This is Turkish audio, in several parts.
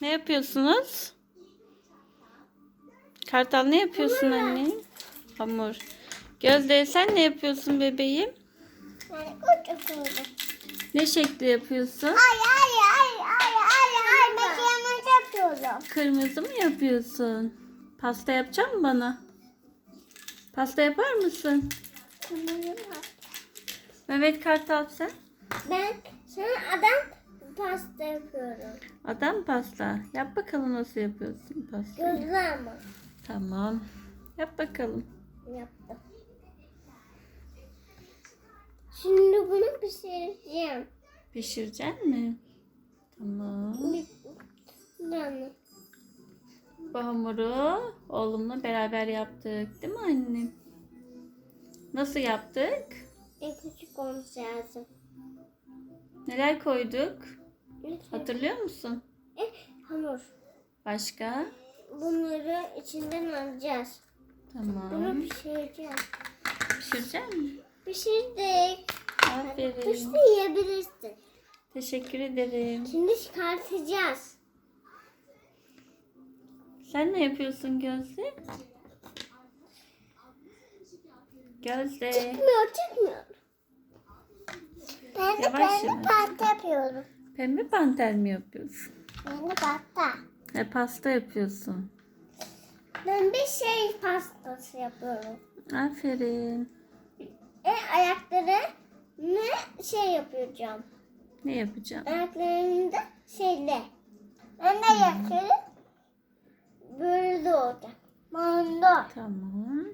Ne yapıyorsunuz? Kartal ne yapıyorsun anne? Hamur. Gözde sen ne yapıyorsun bebeğim? Ne şekli yapıyorsun? Ay ay ay ay ay ay makyajımı yapıyorum. Kırmızı mı yapıyorsun? Pasta yapacak mısın bana? Pasta yapar mısın? Mehmet Kartal sen? Ben sana adam pasta yapıyorum. Adam pasta. Yap bakalım nasıl yapıyorsun pastayı. Gözlü ama Tamam. Yap bakalım. yaptım. Şimdi bunu pişireceğim. Pişirecek mi? Tamam. Tane. Bu hamuru oğlumla beraber yaptık. Değil mi annem? Nasıl yaptık? En küçük olması lazım. Neler koyduk? Hatırlıyor musun? Eh, hamur. Başka? Bunları içinden alacağız. Bunu Tamam. pişireceğiz. Pişirecek mi? Pişirdik. Aferin. Pişti yiyebilirsin. Teşekkür ederim. Şimdi çıkartacağız. Sen ne yapıyorsun Gözde? Gözde. Çıkmıyor, çıkmıyor. Ben de pembe yavaş. pasta yapıyorum. Pembe panter mi yapıyorsun? Pembe pasta. He, pasta yapıyorsun. Ben bir şey pastası yapıyorum. Aferin. E ayakları ne şey yapacağım. Ne yapacağım? Ayaklarını da şeyle. Ben de ayakları böyle olacak. Manda. Tamam.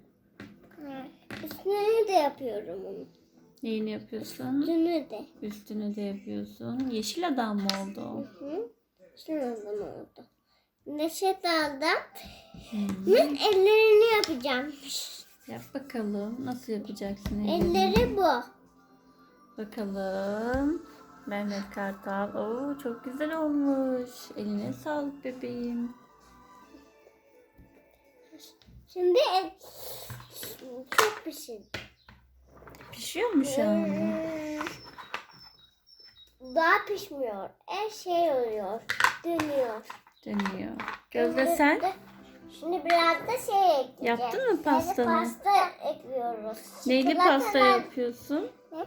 Üstüne de yapıyorum onu. Neyini yapıyorsun? Üstüne de. Üstünü de yapıyorsun. Yeşil adam mı oldu o? Hı? Üstüne adam oldu. Neşet aldım. Hmm. Ben ellerini yapacağım. Yap bakalım. Nasıl yapacaksın ellerini? Elleri bu. Bakalım. Mehmet Kartal. Oo, çok güzel olmuş. Eline sağlık bebeğim. Şimdi çok pişirdim. Pişiyor mu şu anda? Hmm. Daha pişmiyor. Her şey oluyor. Dönüyor. Dönüyor. Gözde sen? Şimdi biraz da şey ekleyeceğiz. Yaptın mı pastanı? Yani pasta ekliyoruz. Neyli Çikolatadan- pasta yapıyorsun? Hı?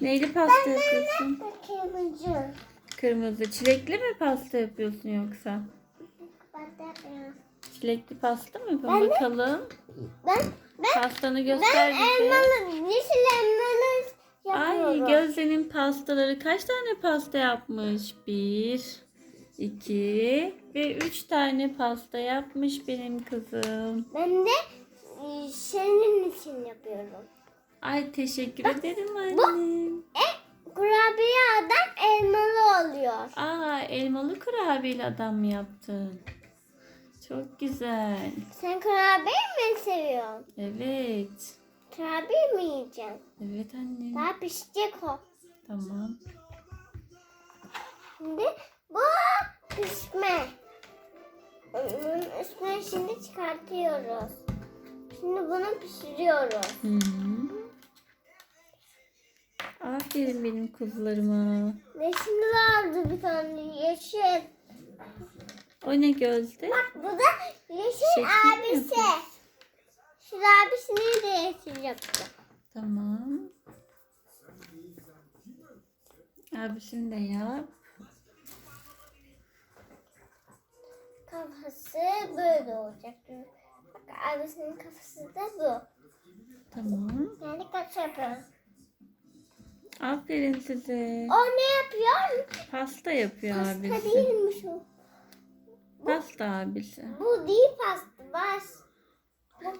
Neyli pasta yapıyorsun? Kırmızı. Kırmızı. Çilekli mi pasta yapıyorsun yoksa? Pasta yapıyorum. Çilekli pasta mı? Ben de- bakalım. Ben, ben, Pastanı ben göster bize. elmalı, yeşil elmalı Ay yapıyorum. Gözde'nin pastaları kaç tane pasta yapmış? Bir, iki ve üç tane pasta yapmış benim kızım. Ben de e, senin için yapıyorum. Ay teşekkür ederim annem. E, kurabiye adam elmalı oluyor. Aa elmalı kurabiyeli adam mı yaptın? Çok güzel. Sen kurabiye seviyorsun? Evet. Kurabiye mi yiyeceksin? Evet annem. Daha pişecek o. Tamam. Şimdi bu pişme. Bunun üstüne şimdi çıkartıyoruz. Şimdi bunu pişiriyoruz. Hı -hı. Aferin benim kuzularıma. Ve şimdi vardı bir tane yeşil. O ne Gözde? Bak bu da yeşil Şekil abisi. yapıyorsun? Şu abisini de yeşil. Tamam. Abisini de yap. Kafası böyle olacak. Bak abisinin kafası da bu. Tamam. Yani kaç yapıyor? Aferin size. O ne yapıyor? Pasta yapıyor Pasta abisi. değilmiş o. Pasta abisi. Bu değil pasta. Bas.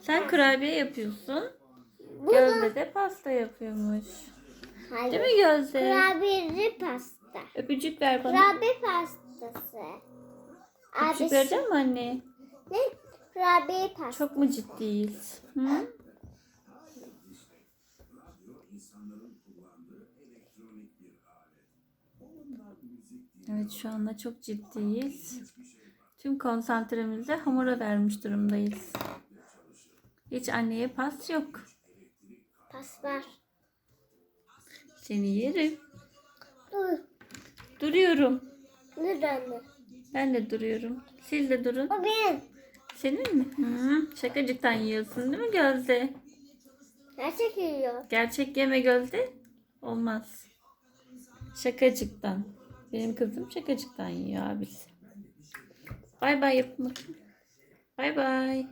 Sen kurabiye yapıyorsun. Gözde de pasta yapıyormuş. Hayır. Değil mi Gözde? Kurabiyeli pasta. Öpücük ver bana. Kurabiye pastası. Öpücük Abisi. verecek mi anne? Ne? Kurabiye pastası. Çok mu ciddiyiz? Hı? Evet şu anda çok ciddiyiz. Tüm konsantremizi hamura vermiş durumdayız. Hiç anneye pas yok. Pas var. Seni yerim. Dur. Duruyorum. Dur anne. Ben de duruyorum. Siz de durun. O benim. Senin mi? Hı, şakacıktan yiyorsun değil mi Gözde? Gerçek yiyor. Gerçek yeme Gözde. Olmaz. Şakacıktan. Benim kızım şakacıktan yiyor abisi. Bay bay yapın bakayım. Bay bay.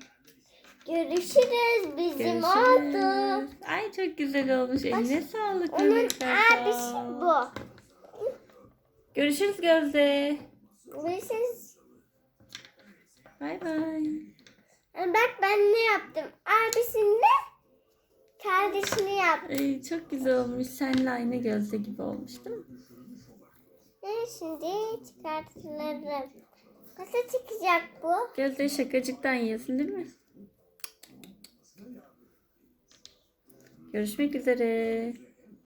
Görüşürüz. Bizim Görüşürüz. oldu. Ay çok güzel olmuş. Eline sağlık. Onun Mehmetler, sağ abisi bu. Görüşürüz Gözde. Görüşürüz. Bay bay. Bak ben ne yaptım? Abisinin de kardeşini yaptım. Ay, çok güzel olmuş. Senle aynı Gözde gibi olmuş değil mi? Ben şimdi çıkartırım. Nasıl çıkacak bu? Gözde şakacıktan yiyorsun değil mi? Görüşmek üzere.